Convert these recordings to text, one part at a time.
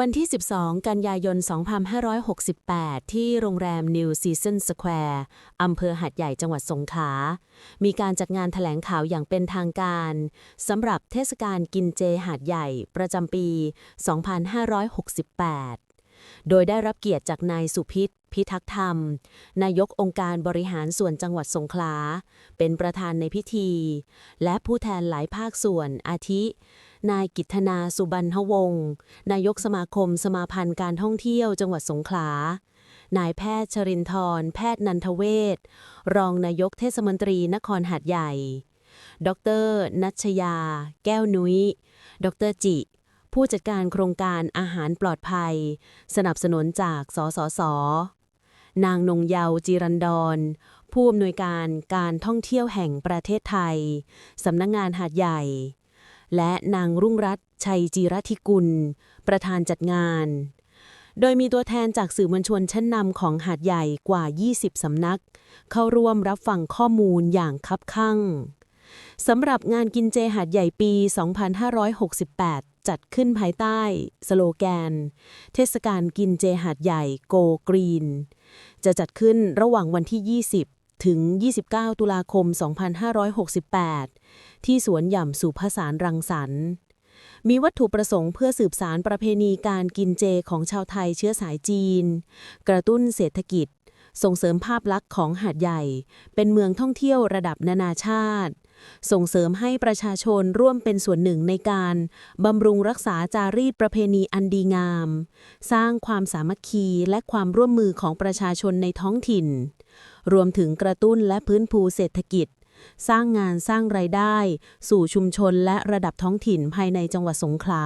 วันที่ 12 กันยายน 2568 ที่โรงแรม New Season Square อำเภอหัดใหญ่จังหวัดสงขลา มีการจัดงานแถลงข่าวอย่างเป็นทางการสำหรับเทศกาลกินเจหาดใหญ่ประจำปี 2568 โดยได้รับเกียรติจากนายสุพิษพิทักษ์ธรรม นายกองค์การบริหารส่วนจังหวัดสงขลา เป็นประธานในพิธี และผู้แทนหลายภาคส่วนอาทิ นายกิตนาสุบรรณวงศ์นายกสมาคมสมาพันธ์การท่องเที่ยวจังหวัดสงขลานายแพทย์ชรินทร์แพทย์นันทเวศรองนายกเทศมนตรีนครหาดใหญ่ ดร นัชยา แก้วนุ้ย ดรจิ ผู้จัดการโครงการอาหารปลอดภัย สนับสนุนจาก สสส นางนงเยาว์จีรันดร ผู้อำนวยการการท่องเที่ยวแห่งประเทศไทย สำนักงงานหาดใหญ่ และนางรุ่งรัตน์ชัยจีรธิกุล ประธานจัดงาน โดยมีตัวแทนจากสื่อมวลชนชั้นนำของหาดใหญ่กว่า 20 สำนัก เข้าร่วมรับฟังข้อมูลอย่างคับคั่ง สำหรับงานกินเจหาดใหญ่ปี 2568 จัดขึ้นภายใต้ สโลแกน เทศกาลกินเจหาดใหญ่ Go Green จะจัดขึ้นระหว่างวันที่ 20 ถึง 29 ตุลาคม 2568 ที่สวนหย่ำสุภสารรังสรรค์มีวัตถุประสงค์เพื่อสืบสารประเพณีการกินเจของชาวไทยเชื้อสายจีน กระตุ้นเศรษฐกิจ ส่งเสริมภาพลักษณ์ของหาดใหญ่ เป็นเมืองท่องเที่ยวระดับนานาชาติ ส่งเสริมให้ประชาชนร่วมเป็นส่วนหนึ่งในการบำรุงรักษาจารีตประเพณีอันดีงาม สร้างความสามัคคีและความร่วมมือของประชาชนในท้องถิ่น รวมถึงกระตุ้นและพื้นภูเศรษฐกิจ สร้างงานสร้างไรายได้ สู่ชุมชนและระดับท้องถิ่นภายในจังหวัดสงขลา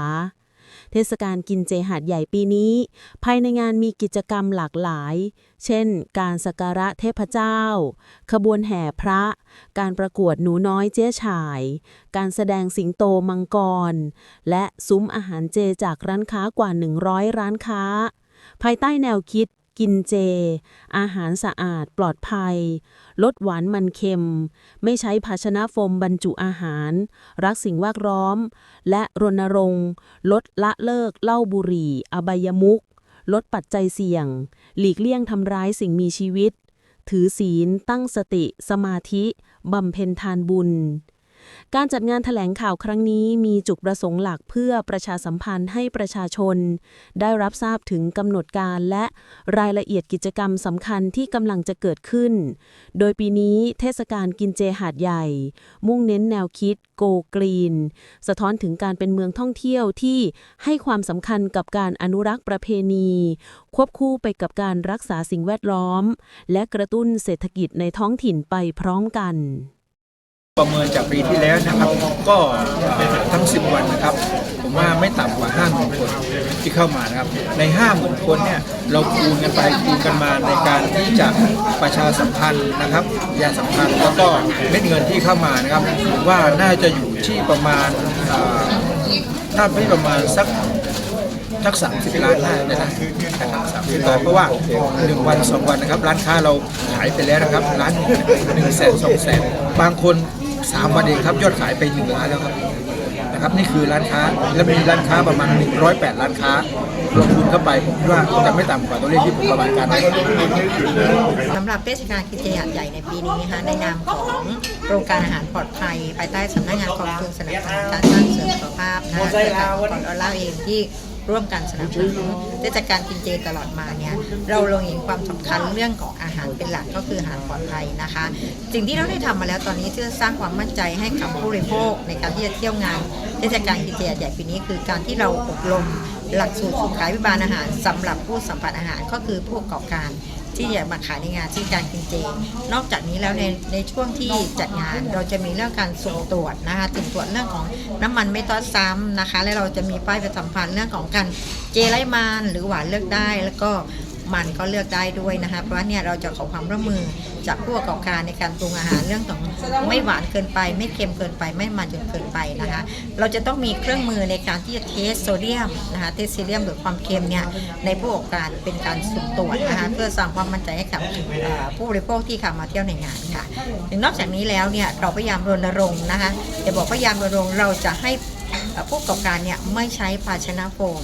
เทศกาลกินเจหาดใหญ่ปีนี้ ภายในงานมีกิจกรรมหลากหลาย เช่น การสักการะเทพเจ้า ขบวนแห่พระ การประกวดหนูน้อยเจ๊ฉาย การแสดงสิงโตมังกร และซุ้มอาหารเจจากร้านค้ากว่า 100 ร้านค้า ภายใต้แนวคิด กินเจ อาหารสะอาดปลอดภัย ลดหวานมันเค็ม ไม่ใช้ภาชนะโฟมบรรจุอาหาร รักสิ่งแวดล้อม และรณรงค์ ลดละเลิกเหล้าบุหรี่ อบายมุขลดปัจจัยเสี่ยง หลีกเลี่ยงทำร้ายสิ่งมีชีวิต ถือศีลตั้งสติ สมาธิบำเพ็ญทานบุญ การจัดงานแถลงข่าวครั้งนี้มีจุดประสงค์หลักเพื่อประชาสัมพันธ์ให้ประชาชน ได้รับทราบถึงกำหนดการและรายละเอียดกิจกรรมสำคัญที่กำลังจะเกิดขึ้น โดยปีนี้เทศกาลกินเจหาดใหญ่ มุ่งเน้นแนวคิด Go Green สะท้อนถึงการเป็นเมืองท่องเที่ยวที่ให้ความสำคัญกับการอนุรักษ์ประเพณี ควบคู่ไปกับการรักษาสิ่งแวดล้อม และกระตุ้นเศรษฐกิจในท้องถิ่นไปพร้อมกัน ประเมินจากปีที่แล้วนะครับก็ทั้ง 10 วันนะครับ ผมว่าไม่ต่ำกว่า5 0,000คนที่เข้ามานะครับ ใน 50,000คนเนี่ยเราคูณกันไปคูณกันมาในการที่จะประชาสัมพันธ์นะครับยาสัมพันธ์แล้วก็เม็ดเงินที่เข้ามานะครับผมว่าน่าจะอยู่ที่ประมาณอ่าไม่ประมาณสักทักสามสิบล้านได้นะนะครับสามสิบล้านเพราะว่าหนึ่งวันสองวันนะครับ ร้านค้าเราขายไปแล้วนะครับร้านหนึ่งแสนสองแสนบางคน สามวันเองครับยอดขายไปหนึ่งล้านแล้วครับนะครับนี่คือร้านค้าและมีร้านค้าประมาณ 108 ร้านค้ารวมคูณเข้าไปผมคิดว่าจะไม่ต่ำกว่าตัวเลขที่ผมประมาณการได้สำหรับเทศกาลกินเจหาดใหญ่ในปีนี้นะคะในนามของโครงการอาหารปลอดภัยภายใต้สำนักงานกองทุนสนับสนุนการสร้างเสริมสุขภาพนะคะเกี่ยวกับของออร่าเองที่ ร่วมกันสนับสนุนเทศการกินเจตลอดมาเนี่ยเราลงเห็นความสำคัญเรื่องของอาหารเป็นหลักก็คืออาหารปลอดภัยนะคะ สิ่งที่เราได้ทำมาแล้วตอนนี้ที่จะสร้างความมั่นใจให้กับผู้บริโภคในการที่จะเที่ยวงานเทศกาลกินเจใหญ่ปีนี้คือการที่เราอบรมหลักสูตรสุขายวิบาลอาหารสำหรับผู้สัมผัสอาหารก็คือผู้ประกอบการ ที่อยากมาขายในงานที่การกินเจ นอกจากนี้แล้วในในช่วงที่จัดงานเราจะมีเรื่องการสุ่มตรวจนะคะสุ่มตรวจเรื่องของน้ำมันไม่ต้อซ้ำนะคะ และเราจะมีป้ายประสัมพันธ์เรื่องของการเจไร้มันหรือหวานเลือกได้ แล้วก็ มันก็เลือกได้ด้วยนะคะเพราะว่าเนี่ยเราจะขอความร่วมมือจากผู้ประกอบการในการปรุงอาหารเรื่องของไม่หวานเกินไป ไม่เค็มเกินไปไม่มันจนเกินไปนะคะเราจะต้องมีเครื่องมือในการที่จะเทสโซเดียมนะคะเทสโซเดียมหรือความเค็มเนี่ยในผู้ประกอบการเป็นการสุ่มตรวจนะคะเพื่อสร้างความมั่นใจให้กับเอ่อผู้บริโภคที่เข้ามาเที่ยวในงานค่ะนอกจากนี้แล้วเนี่ยเราพยายามรณรงค์นะคะจะบอกพยายามรณรงค์เราจะให้เอ่อผู้ประกอบการเนี่ยไม่ใช้ภาชนะโฟม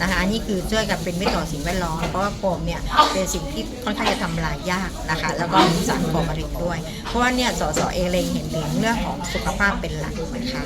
นะคะอันนี้คือช่วยกับเป็นไม่ต่อสิ่งแวดล้อมเพราะว่าโฟมเนี่ยเป็นสิ่งที่ค่อนข้างจะทำลายยากนะคะแล้วก็มีสารก่อมะเร็งด้วย เพราะว่าเนี่ยสสเอเลงเห็นถึงเรื่องของสุขภาพเป็นหลักนะคะ